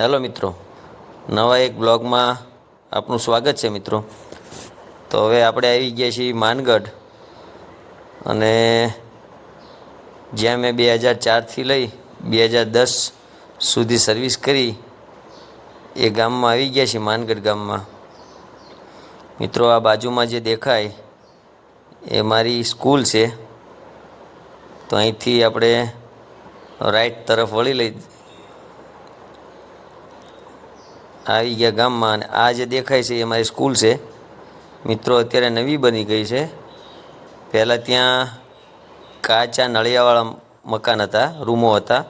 Hello મિત્રો, નવા એક બ્લોગમાં આપનું સ્વાગત છે મિત્રો. તો હવે આપણે આવી ગયા છીએ માનગઢ અને જ્યાં મેં બે હજાર ચારથી લઈ બે હજાર દસ સુધી સર્વિસ કરી, એ ગામમાં આવી ગયા છીએ, માનગઢ ગામમાં. મિત્રો, આ બાજુમાં જે દેખાય, એ મારી સ્કૂલ છે. તો અહીંથી આપણે રાઈટ તરફ વળી લઈ આવી ગયા ગામમાં અને આ જે દેખાય છે એ મારી સ્કૂલ છે. મિત્રો, અત્યારે નવી બની ગઈ છે. પહેલાં ત્યાં કાચા નળિયાવાળા મકાન હતા, રૂમો હતા.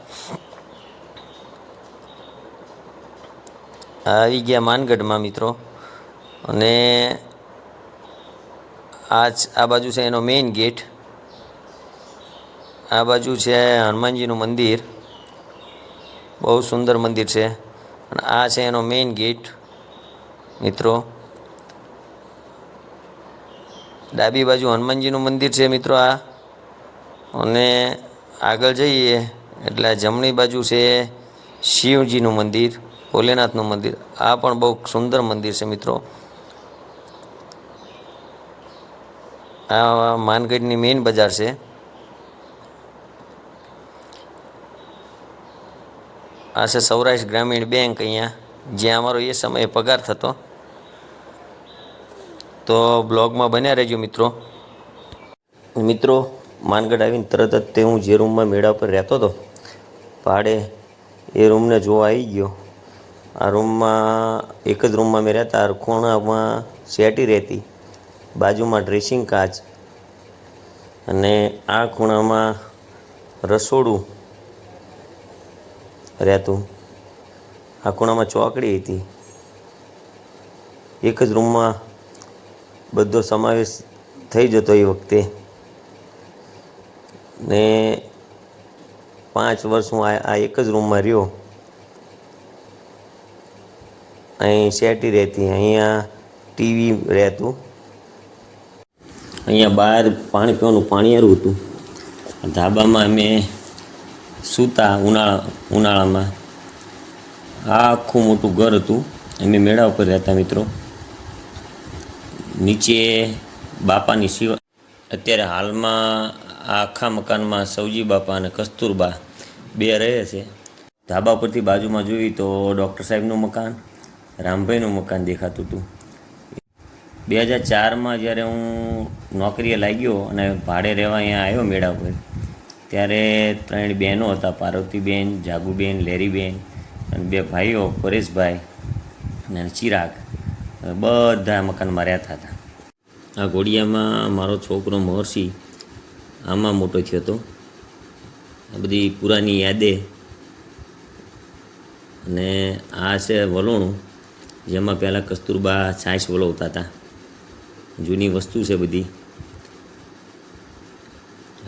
આવી ગયા માનગઢમાં, મિત્રો. અને આ આ બાજુ છે એનો મેઇન ગેટ આ બાજુ છે હનુમાનજીનું મંદિર. બહુ સુંદર મંદિર છે. અને આ છે એનો મેઇન ગેટ મિત્રો. ડાબી બાજુ હનુમાનજીનું મંદિર છે, મિત્રો આ. અને આગળ જઈએ, એટલે જમણી બાજુ છે શિવજીનું મંદિર, ભોલેનાથનું મંદિર. આ પણ બહુ સુંદર મંદિર છે, મિત્રો. આ માનગઢની મેઇન બજાર છે. આ છે સૌરાષ્ટ્ર ગ્રામીણ બેંક અહીંયા. જ્યાં અમારો એ સમયે પગાર થતો. તો બ્લોગમાં બન્યા રહેજો મિત્રો. મિત્રો, માનગઢ આવીને તરત જ તે હું જે રૂમમાં મેળા પર રહેતો હતો ભાડે એ રૂમને જોવા આવી ગયો. આ રૂમમાં એક જ રૂમમાં મેં રહેતા ખૂણામાં સેટી રહેતી, બાજુમાં ડ્રેસિંગ કાચ અને આ ખૂણામાં રસોડું રહેતું. આ ખૂણામાં ચોકડી હતી. એક જ રૂમમાં બધો સમાવેશ થઈ જતો એ વખતે. ને પાંચ વર્ષ હું આ એક જ રૂમમાં રહ્યો. અહીં શેટી રહેતી, અહીંયા ટીવી રહેતું. અહીંયા બહાર પાણી પીવાનું પાણી હારું હતું. ધાબામાં અમે સૂતા ઉનાળા, ઉનાળામાં. આ આખું મોટું ઘર હતું. અમે મેળા ઉપર રહેતા મિત્રો. નીચે બાપાની સિવા અત્યારે હાલમાં આખા મકાનમાં સૌજી બાપા અને કસ્તુરબા બે રહે છે. ધાબા પરથી બાજુમાં જોઈ તો ડૉક્ટર સાહેબનું મકાન, રામભાઈનું મકાન દેખાતું હતું. બે હજાર ચારમાં જ્યારે હું નોકરીએ લાગ્યો અને ભાડે રહેવા અહીંયા આવ્યો મેળા પર ત્યારે ત્રણ બહેનો હતા, પાર્વતીબેન, જાગુબેન, લેરીબેન અને બે ભાઈઓ, પરેશભાઈ અને ચિરાગ. બધા મકાનમાં રહેતા હતા. આ ઘોડિયામાં મારો છોકરો મહર્ષિ આમાં મોટો થયો હતો. આ બધી પુરાની યાદે અને આ છે વલોણું, જેમાં પહેલાં કસ્તુરબા છાશ વલોવતા હતા. જૂની વસ્તુ છે બધી.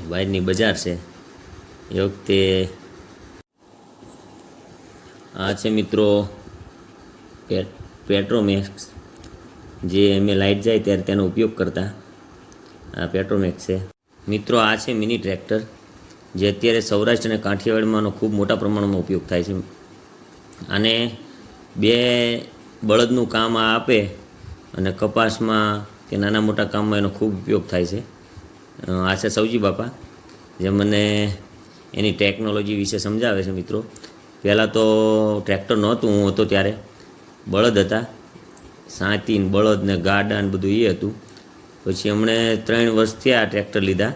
બહારની બજાર છે. એ વખતે આ છે મિત્રો પેટ્રોમેક્સ જે અમે લાઇટ જાય ત્યારે તેનો ઉપયોગ કરતા. આ પેટ્રોમેક્સ છે. મિત્રો, આ છે મિની ટ્રેક્ટર. જે અત્યારે સૌરાષ્ટ્ર અને કાઠિયાવાડમાંનો ખૂબ મોટા પ્રમાણમાં ઉપયોગ થાય છે. અને બે બળદનું કામ આ આપે અને કપાસમાં કે નાના મોટા કામમાં એનો ખૂબ ઉપયોગ થાય છે. આ છે સૌજી બાપા. જે મને એની ટેકનોલોજી વિશે સમજાવે છે મિત્રો. પહેલાં તો ટ્રેક્ટર નહોતું, હું હતો ત્યારે. બળદ હતા. સાંતીન બળદ ને ગાડા ને બધું એ હતું. પછી હમણે ત્રણ વર્ષ થયા ટ્રેક્ટર લીધા.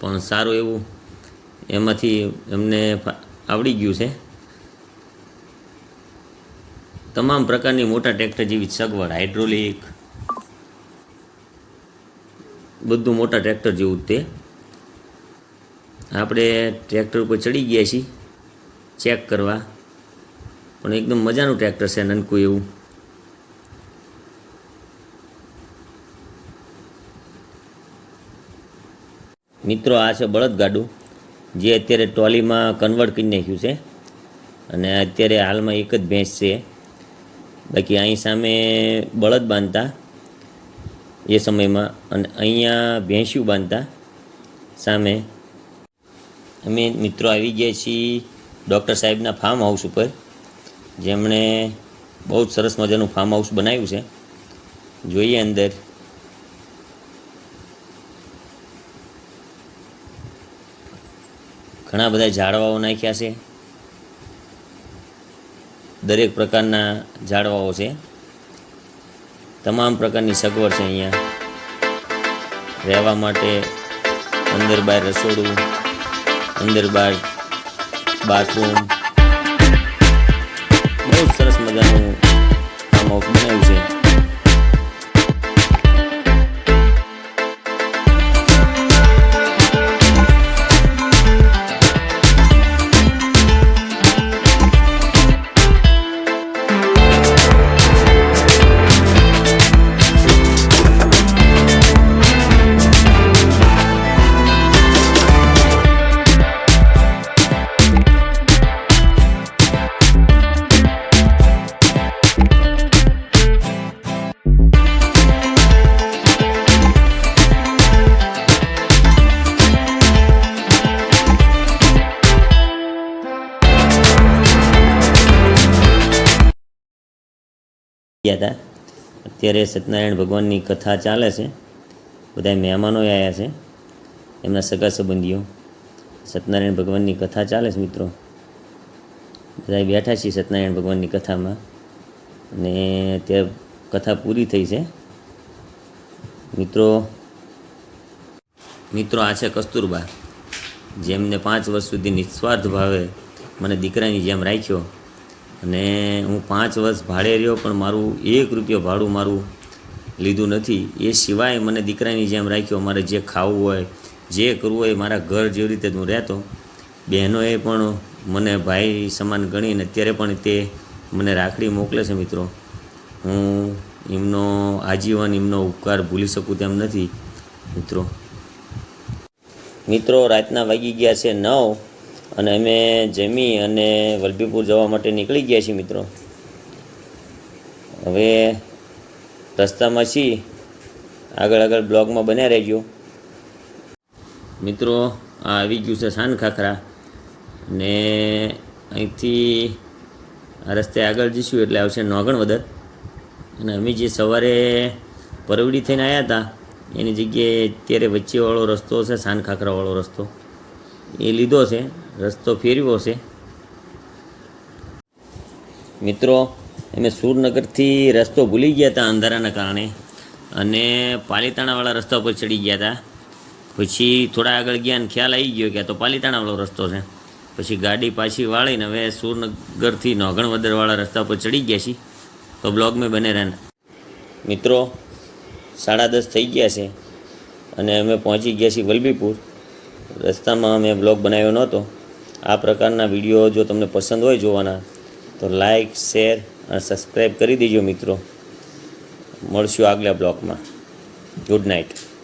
પણ સારું એવું, એમાંથી એમને આવડી ગયું છે. તમામ પ્રકારની મોટા ટ્રેક્ટર જેવી સગવડ હાઇડ્રોલિક બધું મોટા ટ્રેક્ટર જેવું તે. આપણે ટ્રેક્ટર ઉપર ચડી ગયા છીએ. ચેક કરવા. પણ એકદમ મજાનું ટ્રેક્ટર છે નનકું એવું. મિત્રો, આ છે બળદગાડું. જે અત્યારે ટ્રોલીમાં કન્વર્ટ કરી નાખ્યું છે. અને અત્યારે હાલમાં એક જ ભેંસ છે. બાકી અહીં સામે બળદ બાંધતા એ સમયમાં. અને અહીંયા ભેંસ્યું બાંધતા સામે. અમે મિત્રો આવી ગયા છીએ ડૉક્ટર સાહેબના ફાર્મ હાઉસ ઉપર, જેમણે બહુ જ સરસ મજાનું ફાર્મ હાઉસ બનાવ્યું છે. જોઈએ અંદર. ઘણા બધા ઝાડવાઓ નાખ્યા છે. દરેક પ્રકારના ઝાડવાઓ છે. તમામ પ્રકારની સગવડ છે અહીંયા. રહેવા માટે અંદર બહાર રસોડું અંદર બહાર બાથરૂમ. બહુ સરસ મજાનું હતા. અત્યારે સત્યનારાયણ ભગવાનની કથા ચાલે છે. બધા મહેમાનો આવ્યા છે. એમના સગા સંબંધીઓ. સત્યનારાયણ ભગવાનની કથા ચાલે છે મિત્રો. બધા બેઠા છીએ સત્યનારાયણ ભગવાનની કથામાં. અને તે કથા પૂરી થઈ છે. મિત્રો મિત્રો આ છે કસ્તુરબા. જેમને પાંચ વર્ષ સુધી નિસ્વાર્થ ભાવે મને દીકરાની જેમ રાખ્યો. અને હું પાંચ વર્ષ ભાડે રહ્યો, પણ મારું એક રૂપિયો ભાડું મારું લીધું નથી. એ સિવાય મને દીકરાની જેમ રાખ્યો મારે જે ખાવું હોય, જે કરવું હોય મારા ઘર જેવી રીતે હું રહેતો. બહેનોએ પણ મને ભાઈ સમાન ગણીને અત્યારે પણ તે મને રાખડી મોકલે છે મિત્રો. હું એમનો આજીવન, એમનો ઉપકાર ભૂલી શકું તેમ નથી, મિત્રો. મિત્રો, રાતના વાગી ગયા છે નવ. અને અમે જમી અને વલભીપુર જવા માટે નીકળી ગયા છીએ મિત્રો. હવે રસ્તામાં છીએ. આગળ આગળ બ્લોગમાં બન્યા રહેજો. મિત્રો, આ આવી ગયું છે સાન ખાખરા. ને અહીંથી આ રસ્તે આગળ જઈશું એટલે આવશે નોગણવદર. અને અમે જે સવારે પરવડી થઈને આવ્યા હતા, એની જગ્યાએ અત્યારે વચ્ચેવાળો રસ્તો છે સાન ખાખરાવાળો રસ્તો. એ લીધો છે, રસ્તો ફેરવ્યો છે. મિત્રો, અમે સુરનગરથી રસ્તો ભૂલી ગયા હતા અંધારાના કારણે અને પાલીતાણાવાળા રસ્તા પર ચડી ગયા હતા. પછી થોડા આગળ ગયા અને ખ્યાલ આવી ગયો કે આ તો પાલીતાણાવાળો રસ્તો છે. પછી ગાડી પાછી વાળીને હવે સુરનગરથી નોગણવદરવાળા રસ્તા પર ચડી ગયા છીએ. તો બ્લોગ મેં બને રહેને મિત્રો, સાડા દસ થઈ ગયા છે અને અમે પહોંચી ગયા છીએ વલભીપુર. રસ્તામાં મેં બ્લોગ બનાવ્યો નહોતો. આ પ્રકારના વીડિયો જો તમને પસંદ હોય જોવાના, તો લાઈક શેર અને સબસ્ક્રાઈબ કરી દેજો મિત્રો. મળશું આગલા બ્લોગમાં ગુડ નાઇટ